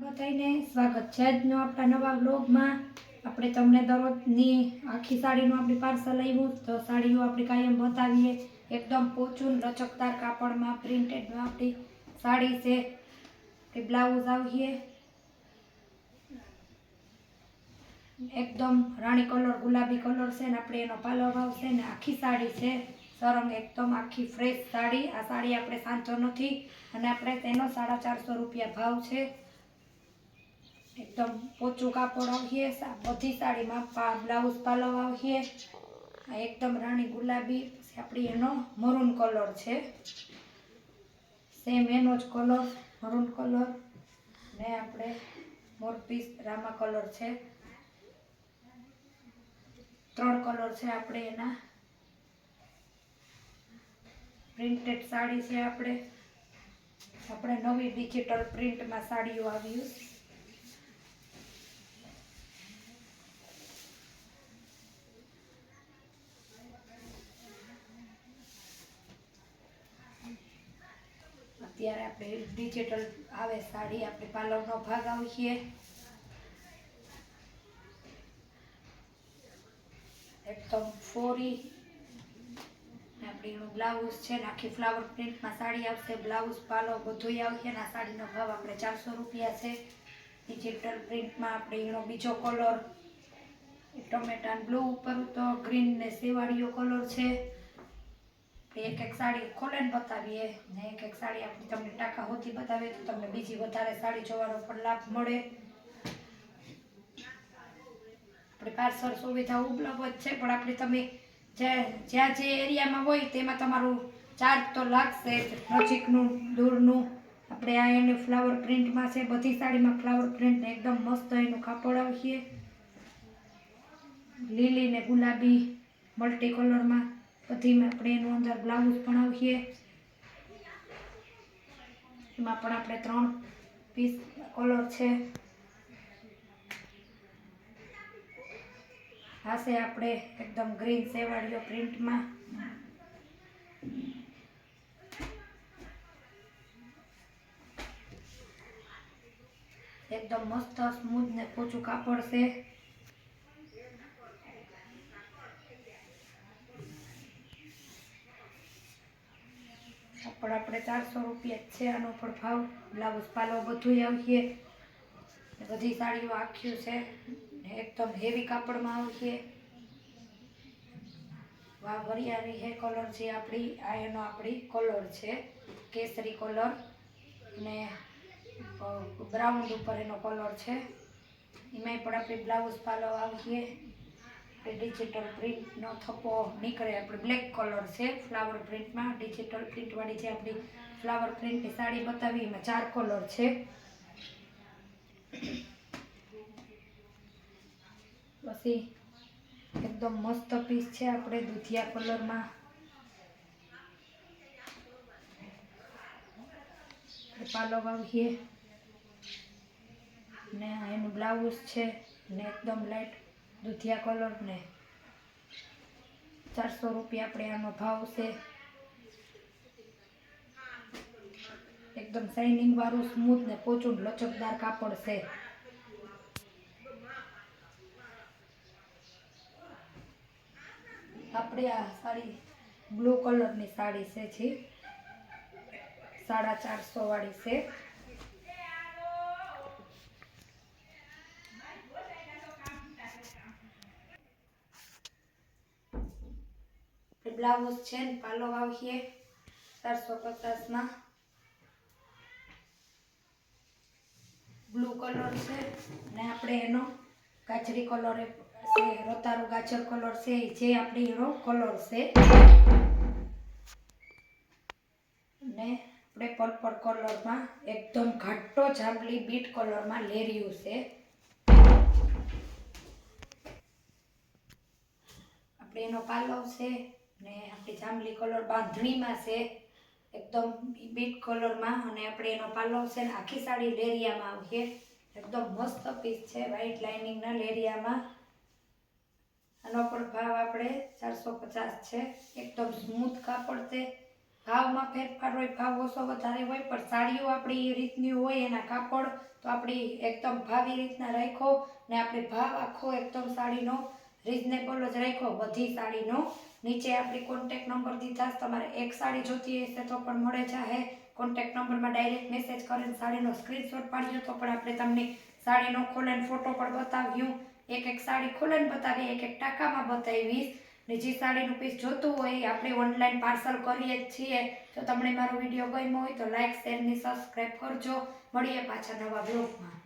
બધાને સ્વાગત છે આજનો આપણા નવા બ્લોગમાં આપણે તમને દરરોજની આખી સાડીનું આપણે પાર્સલ આવ્યું તો સાડીઓ આપણે કાયમ બતાવીએ. એકદમ પોચું લચકદાર કાપડમાં, પ્રિન્ટેડમાં આપણી સાડી છે. કે બ્લાઉઝ આવીએ. એકદમ રાણી કલર, ગુલાબી કલર છે ને આપણે એનો પાલવ આવશે ને આખી સાડી છે. સરંગ એકદમ આખી ફ્રેશ સાડી. આ સાડી આપણે સાંચો નથી. અને આપણે તેનો સાડા ચારસો રૂપિયા ભાવ છે. એકદમ પોચું કાપડ આવીએ સા- બધી સાડીમાં પા, બ્લાઉઝ પાલવ આવીએ આ એકદમ રાણી ગુલાબી, પછી આપણી એનો મરૂન કલર છે. સેમ એનો જ કલર, મરૂન કલર. ને આપણે મોરપીસ રામા કલર છે. ત્રણ કલર છે આપણે એના. પ્રિન્ટેડ સાડી છે આપણે. આપણે નવી ડિજિટલ પ્રિન્ટમાં સાડીઓ આવ્યું અત્યારે આપણે ડિજિટલ આવે સાડી આપણે પાલવનો ભાગ આવીએ. એકદમ ફોરી. આપણી એનું બ્લાઉઝ છે ને આખી ફ્લાવર પ્રિન્ટમાં સાડી આવશે. બ્લાઉઝ પાલો બધું આવશે ને આ સાડીનો ભાવ આપણે ચારસો રૂપિયા છે. ડિજિટલ પ્રિન્ટમાં આપણે એનો બીજો કલર ટમેટા બ્લુ ઉપર તો ગ્રીન ને સેવાળીયો કલર છે. એક એક સાડી ખોલીને બતાવીએ. ને એક એક સાડી આપણી તમને ટાંકા હોતી બતાવીએ તો તમને બીજી વધારે સાડી જોવાનો પણ લાભ મળે. આપણે પાર્સલ સુવિધા ઉપલબ્ધ છે, પણ આપણે તમે જ્યાં જે એરિયામાં હોય તેમાં તમારું ચાર્જ તો લાગશે નજીકનું, દૂરનું. આપણે આ એને ફ્લાવર પ્રિન્ટમાં છે, બધી સાડીમાં ફ્લાવર પ્રિન્ટ એકદમ મસ્ત એનું કાપડ આવીએ લીલી ને ગુલાબી મલ્ટી કલરમાં બધીમાં આપણે એનું અંદર બ્લાઉઝ પણ આવીએ એમાં પણ આપણે ત્રણ પીસ કલર છે. હાસે આપણે એકદમ ગ્રીન સેવાળીઓ પ્રિન્ટમાં. એકદમ મસ્ત, સ્મૂથ ને પોચું કાપડ છે. કાપડ આપણે ચારસો રૂપિયા છે. આનો પણ ભાવ, બ્લાઉઝ પાલો બધું આવીએ. બધી સાડીઓ આખ્યું છે. એકદમ હેવી કાપડમાં આવીએ. વા વરિયાળી હે કલર છે આપણી, આ એનો આપણી કલર છે. કેસરી કલર ને બ્રાઉન ઉપર એનો કલર છે. એમાંય પણ આપણે બ્લાઉઝ પાલો આવીએ. ડિજિટલ પ્રિન્ટનો થપ્પો નીકળે. આપણે બ્લેક કલર છે. ફ્લાવર પ્રિન્ટમાં ડિજિટલ પ્રિન્ટવાળી જે આપણી ફ્લાવર પ્રિન્ટની સાડી બતાવી, એમાં ચાર કલર છે. પછી એકદમ મસ્ત પીસ છે આપણે દૂધિયા કલરમાં પાલો વાવીએ ને એનું બ્લાઉઝ છે. ને એકદમ લાઈટ દૂધિયા કલર ને ચારસો રૂપિયા આપણે આનો ભાવ છે. એકદમ શાઇનિંગ વાળું સ્મૂથ ને પોચું લચકદાર કાપડ છે. આપણે આ સાડી બ્લુ કલરની સાડી છે સાડા ચારસો વાળી છે. બ્લાઉઝ છે ને પાલો આવીએ ચારસો પચાસમાં બ્લુ કલર છે ને આપણે એનો ગાજરી કલર છે રતારું ગાજર કલર છે જે આપણે એનો કલર છે. ને આપણે પર્પલ કલરમાં એકદમ ઘાટો જાંબલી બીટ કલરમાં લેરિયું છે. આપણે એનો પાલવ છે ને આપણી જાંબલી કલર બાંધણીમાં છે, એકદમ બીટ કલરમાં, અને આપણે એનો પાલો છે ને આખી સાડી લેરિયામાં આવીએ. એકદમ મસ્ત પીસ છે વ્હાઇટ લાઇનિંગના લેરિયામાં. આનો પણ ભાવ આપણે ચારસો પચાસ છે. એકદમ સ્મૂથ કાપડ છે. ભાવમાં ફેરફાર હોય, ભાવ ઓછો વધારે હોય, પણ સાડીઓ આપણી એ રીતની હોય, એના કાપડ તો આપણી એકદમ ભાવી રીતના રાખો. ને આપણે ભાવ આખો એકદમ સાડીનો રિઝનેબલ જ રાખ્યો, બધી સાડીનો. નીચે આપણી કોન્ટેક નંબર દીધા તમારે એક સાડી જોતી હશે તો પણ મળે જાહે. કોન્ટેક નંબરમાં ડાયરેક્ટ મેસેજ કરીને સાડીનો સ્ક્રીનશોટ પાડ્યો તો પણ આપણે તમને સાડીનો ખોલીને ફોટો પણ બતાવ્યું એક એક સાડી ખોલીને બતાવી એક એક ટાંકામાં બતાવીશ ને જે સાડીનું પીસ જોતું હોય આપણે ઓનલાઈન પાર્સલ કરીએ જ છીએ. તો તમને મારો વીડિયો ગમ્યો હોય તો લાઈક શેર ને સબસ્ક્રાઈબ કરજો. મળીએ પાછા નવા બ્લોગમાં